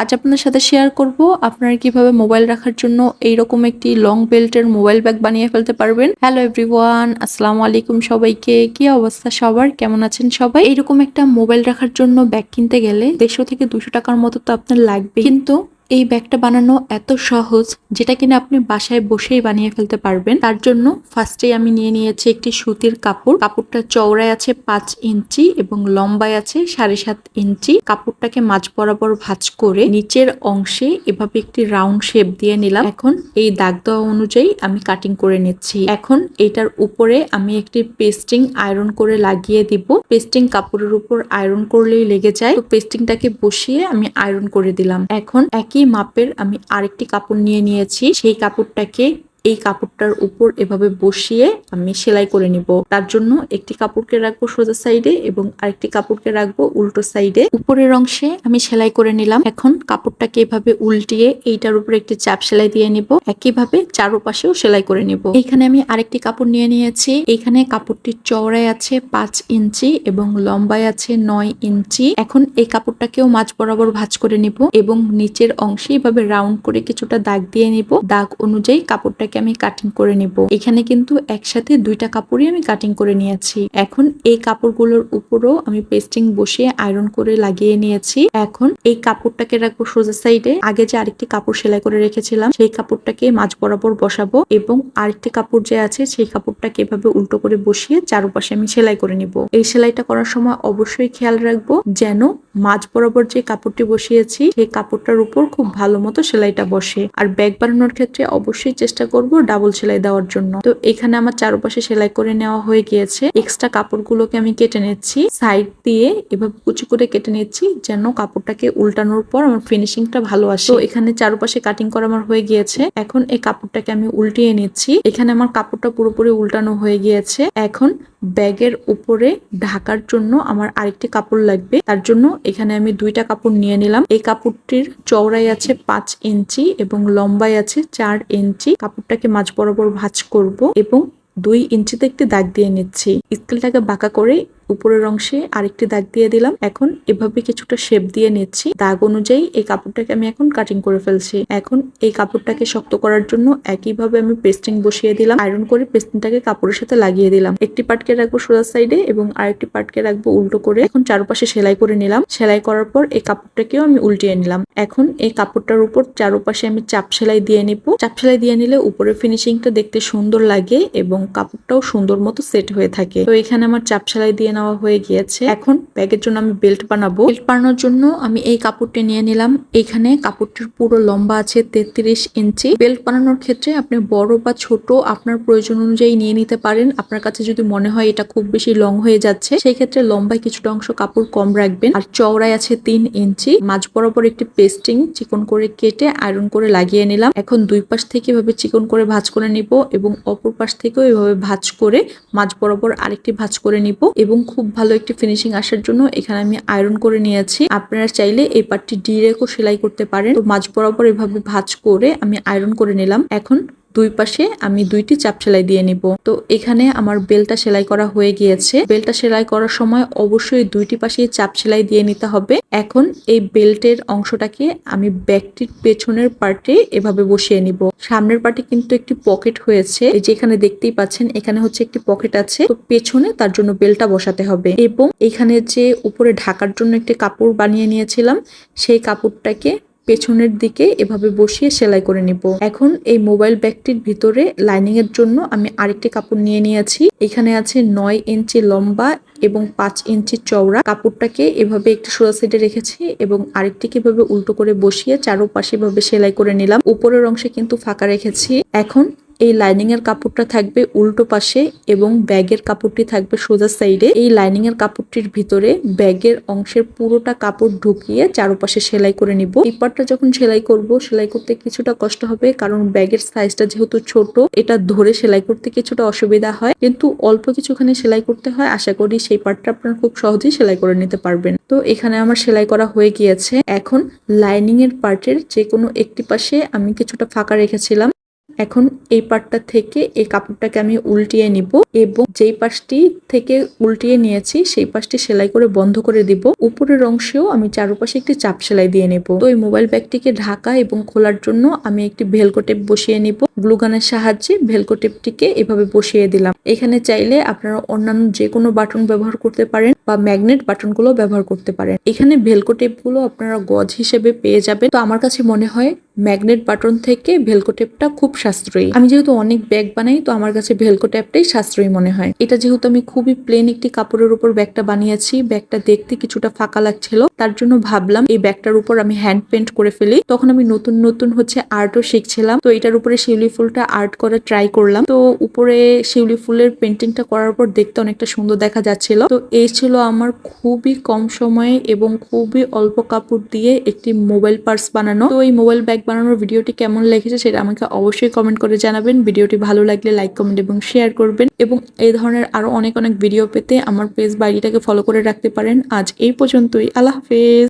আজ আপনার সাথে শেয়ার করব আপনারা কীভাবে মোবাইল রাখার জন্য এইরকম একটি লং বেল্টের মোবাইল ব্যাগ বানিয়ে ফেলতে পারবেন। হ্যালো এভরিওয়ান আসসালামু আলাইকুম সবাইকে। কি অবস্থা সবার? কেমন আছেন সবাই? এরকম একটা মোবাইল রাখার জন্য ব্যাগ কিনতে গেলে দেড়শো থেকে দুশো টাকার মতো তো আপনার লাগবে কিন্তু এই ব্যাগটা বানানো এত সহজ, যেটা কিনা আপনি বাসায় বসেই বানিয়ে ফেলতে পারবেন। তার জন্য ফার্স্টেই আমি নিয়ে নিয়েছি একটি সুতির কাপড়। কাপড়টা চওড়ায় আছে পাঁচ ইঞ্চি এবং লম্বায় আছে সাড়ে সাত ইঞ্চি। কাপড়টাকে মাঝ বরাবর ভাঁজ করে নিচের অংশে এভাবে একটি রাউন্ড শেপ দিয়ে নিলাম। এখন এই দাগ দেওয়া অনুযায়ী আমি কাটিং করে নিচ্ছি। এখন এটার উপরে আমি একটি পেস্টিং আয়রন করে লাগিয়ে দিব। পেস্টিং কাপড়ের উপর আয়রন করলেই লেগে যায়। তো পেস্টিংটাকে বসিয়ে আমি আয়রন করে দিলাম। এখন একই মাপের আমি আরেকটি কাপড় নিয়ে নিয়েছি সেই কাপড়টাকে এই কাপড়টার উপর এভাবে বসিয়ে আমি সেলাই করে নিব। তার জন্য একটি কাপড়কে রাখব সোজা সাইডে এবং আরেকটি কাপড়কে রাখব উল্টো সাইডে। উপরের অংশে আমি সেলাই করে নিলাম। এখন কাপড়টাকে এভাবে উল্টিয়ে এইটার উপর একটি চাপ সেলাই দিয়ে নিব। একইভাবে চারোপাশেও সেলাই করে নিব। এখানে আমি আরেকটি কাপড় নিয়ে নিয়েছি। এইখানে কাপড়টি চওড়ায় আছে পাঁচ ইঞ্চি এবং লম্বায় আছে নয় ইঞ্চি। এখন এই কাপড়টাকেও মাঝ বরাবর ভাঁজ করে নিব এবং নিচের অংশে এভাবে রাউন্ড করে কিছুটা দাগ দিয়ে নিব। দাগ অনুযায়ী কাপড়টাকে আমি কাটিং করে নিব। এখানে কিন্তু একসাথে দুইটা কাপড়ই আমি কাটিং করে নিয়েছি। এখন এই কাপড়গুলোর উপরও আমি পেস্টিং বসিয়ে আয়রন করে লাগিয়ে নিয়েছি। এখন এই কাপড়টাকে রাখব সোজা সাইডে আগে যে আরেকটি কাপড় সেলাই করে রেখেছিলাম, সেই কাপড়টাকে মাঝ বরাবর বসাবো এবং আরেকটি কাপড় যে আছে, সেই কাপড়টাকে এভাবে উল্টো করে বসিয়ে চারপাশে আমি সেলাই করে নিব। এই সেলাইটা করার সময় অবশ্যই খেয়াল রাখব যেন মাঝ বরাবর যে কাপড়টি বসিয়েছি, সেই কাপড়টার উপর খুব ভালো মতো সেলাইটা বসে। আর ব্যাগ বানানোর ক্ষেত্রে অবশ্যই চেষ্টা করব ডাবল সেলাই দেওয়ার জন্য। তো এখানে আমার চারপাশে সেলাই করে নেওয়া হয়ে গিয়েছে। এক্সট্রা কাপড়গুলোকে আমি কেটে নিচ্ছি, সাইড দিয়ে এভাবে কুচি করে কেটে নিচ্ছি, যেন কাপড়টাকে উল্টানোর পর আমার ফিনিশিংটা ভালো আসে। তো এখানে চারপাশে কাটিং করা আমার হয়ে গিয়েছে। এখন এই কাপড়টাকে আমি উল্টিয়ে নিচ্ছি। এখানে আমার কাপড়টা পুরোপুরি উল্টানো হয়ে গিয়েছে। এখন ব্যাগের উপরে ঢাকার জন্য আমার আরেকটি কাপড় লাগবে। তার জন্য এখানে আমি দুইটা কাপড় নিয়ে নিলাম। এই কাপড়টির চওড়াই আছে পাঁচ ইঞ্চি এবং লম্বাই আছে চার ইঞ্চি। কাপড়টাকে মাঝ বরাবর ভাঁজ করব এবং দুই ইঞ্চিতে একটি দাগ দিয়ে নিচ্ছি। স্কেলটাকে বাঁকা করে উপরের অংশে আরেকটি দাগ দিয়ে দিলাম। এখন এভাবে কিছুটা শেপ দিয়ে নিচ্ছি। দাগ অনুযায়ী এই কাপড়টাকে আমি এখন কাটিং করে ফেলছি। এখন এই কাপড়টাকে শক্ত করার জন্য একইভাবে আমি পেস্টিং বসিয়ে দিলাম। আয়রন করে পেস্টিংটাকে কাপড়ের সাথে লাগিয়ে দিলাম। একটি পার্টকে রাখব সোজা সাইডে এবং আরেকটি পার্টকে রাখব উল্টো করে। এখন চারপাশে সেলাই করে নিলাম। সেলাই করার পর এই কাপড়টাকেও আমি উল্টিয়ে নিলাম। এখন এই কাপড়টার উপর চারপাশে আমি চাপ সেলাই দিয়ে নিব। চাপ সেলাই দিয়ে নিলে উপরে ফিনিশিংটা দেখতে সুন্দর লাগে এবং কাপড়টাও সুন্দর মতো সেট হয়ে থাকে। তো এখানে আমার চাপ সেলাই দিয়ে নেওয়া হয়ে গিয়েছে। এখন ব্যাগের জন্য আমি বেল্ট বানাবো। বেল্ট বানানোর জন্য আমি এই কাপড়টি নিয়ে নিলাম। এখানে কাপড়টির পুরো লম্বা আছে তেত্রিশ ইঞ্চি। বেল্ট বানানোর ক্ষেত্রে আপনি বড় বা ছোট আপনার প্রয়োজন অনুযায়ী নিয়ে নিতে পারেন। আপনার কাছে যদি মনে হয় এটা খুব বেশি লং হয়ে যাচ্ছে, সেই ক্ষেত্রে লম্বায় কিছুটা অংশ কাপড় কম রাখবেন। আর চওড়ায় আছে তিন ইঞ্চি। মাঝ বরাবর একটি পেস্টিং চিকন করে কেটে আয়রন করে লাগিয়ে নিলাম। এখন দুই পাশ থেকে এভাবে চিকন করে ভাজ করে নিব এবং অপর পাশ থেকেও এভাবে ভাজ করে মাঝ বরাবর আরেকটি ভাজ করে নিব এবং খুব ভালো একটি ফিনিশিং আসার জন্য এখানে আমি আয়রন করে নিয়েছি। আপনারা চাইলে এই পাটটি ডিরেকও সেলাই করতে পারেন। তো মাঝ বরাবর এভাবে ভাজ করে আমি আয়রন করে নিলাম। এখন দুই পাশে আমি দুইটি চাপ সেলাই দিয়ে নিব। তো এখানে আমার বেলটা সেলাই করা হয়ে গিয়েছে। বেলটা সেলাই করার সময় অবশ্যই দুইটি পাশে চাপ সেলাই দিয়ে নিতে হবে। এখন এই বেল্টের অংশটাকে আমি ব্যাগটির পেছনের পার্টে এভাবে বসিয়ে নিব। সামনের পার্টে কিন্তু একটি পকেট হয়েছে। এই যে এখানে দেখতেই পাচ্ছেন, এখানে হচ্ছে একটি পকেট আছে। তো পেছনে তার জন্য বেলটা বসাতে হবে এবং এখানে যে উপরে ঢাকার জন্য একটি কাপড় বানিয়ে নিয়েছিলাম, সেই কাপড়টাকে পেছনের দিকে এভাবে বসিয়ে সেলাই করে নিব। এখন এই মোবাইল ব্যাগটির ভিতরে লাইনিং এর জন্য আমি আরেকটি কাপড় নিয়ে নিয়েছি। এখানে আছে নয় ইঞ্চি লম্বা এবং পাঁচ ইঞ্চি চওড়া। কাপড়টাকে এভাবে একটি সোজা সাইডে রেখেছি এবং আরেকটিকে এভাবে উল্টো করে বসিয়ে চারোপাশে এভাবে সেলাই করে নিলাম। উপরের অংশে কিন্তু ফাঁকা রেখেছি। এখন এই লাইনিং এর কাপড়টা থাকবে উল্টো পাশে এবং ব্যাগের কাপড়টি থাকবে সোজা সাইডে এই লাইনিং এর কাপড়টির ভিতরে ব্যাগের অংশের পুরোটা কাপড় ঢুকিয়ে চারপাশে সেলাই করে নিব। এই পাটটা যখন সেলাই করব, সেলাই করতে কিছুটা কষ্ট হবে কারণ ব্যাগের সাইজটা যেহেতু ছোট, এটা ধরে সেলাই করতে কিছুটা অসুবিধা হয়। কিন্তু অল্প কিছুখানে সেলাই করতে হয়, আশা করি সেই পার্টটা আপনারা খুব সহজেই সেলাই করে নিতে পারবেন। তো এখানে আমার সেলাই করা হয়ে গিয়েছে। এখন লাইনিং এর পার্টের যে কোনো একটি পাশে আমি কিছুটা ফাঁকা রেখেছিলাম। এখন এই পার্টটা থেকে এই কাপড়টাকে আমি উল্টিয়ে নিব এবং যেই পাশটি থেকে উল্টিয়ে নিয়েছি, সেই পাশটি সেলাই করে বন্ধ করে দিব। উপরের অংশেও আমি চারপাশে একটি চাপ সেলাই দিয়ে নেব। তো এই মোবাইল ব্যাগটিকে ঢাকা এবং খোলার জন্য আমি একটি ভেলকো টেপ বসিয়ে নিব। গ্লুগানের সাহায্যে ভেলকো টেপটিকে এভাবে বসিয়ে দিলাম। এখানে চাইলে আপনারা অন্যান্য যে কোনো বাটন ব্যবহার করতে পারেন বা ম্যাগনেট বাটনগুলো ব্যবহার করতে পারেন। এখানে ভেলকো টেপগুলো আপনারা গজ হিসেবে পেয়ে যাবেন। তো আমার কাছে মনে হয় ম্যাগনেট বাটন থেকে ভেলকো টেপটা খুব সাশ্রয়ী। আমি যেহেতু অনেক ব্যাগ বানাই, তো আমার কাছে ভেলকো টেপটাই সাশ্রয়ী মনে হয়। এটা যেহেতু আমি খুবই প্লেন একটি কাপড়ের উপর ব্যাগটা বানিয়েছি, ব্যাগটা দেখতে কিছুটা ফাঁকা লাগছিল, তার জন্য ভাবলাম এই ব্যাগটার উপর আমি হ্যান্ড পেন্ট করে ফেলি। তখন আমি নতুন নতুন হচ্ছে আর্টও শিখছিলাম, তো এটার উপরে শিউলি ফুলটা আর্ট করে ট্রাই করলাম। তো উপরে শিউলি ফুলের পেন্টিংটা করার পর দেখতে অনেকটা সুন্দর দেখা যাচ্ছিল। তো এই ছিল আমার খুবই কম সময়ে এবং খুবই অল্প কাপড় দিয়ে একটি মোবাইল পার্স বানানো। তো এই মোবাইল ব্যাগ বানানোর ভিডিওটি কেমন লেগেছে সেটা আমাকে অবশ্যই কমেন্ট করে জানাবেন। ভিডিওটি ভালো লাগলে লাইক কমেন্ট এবং শেয়ার করবেন। এবং এই ধরনের আরও অনেক অনেক ভিডিও পেতে আমার পেজ বাইরিটাকে ফলো করে রাখতে পারেন। আজ এই পর্যন্তই। আল্লাহ হাফেজ।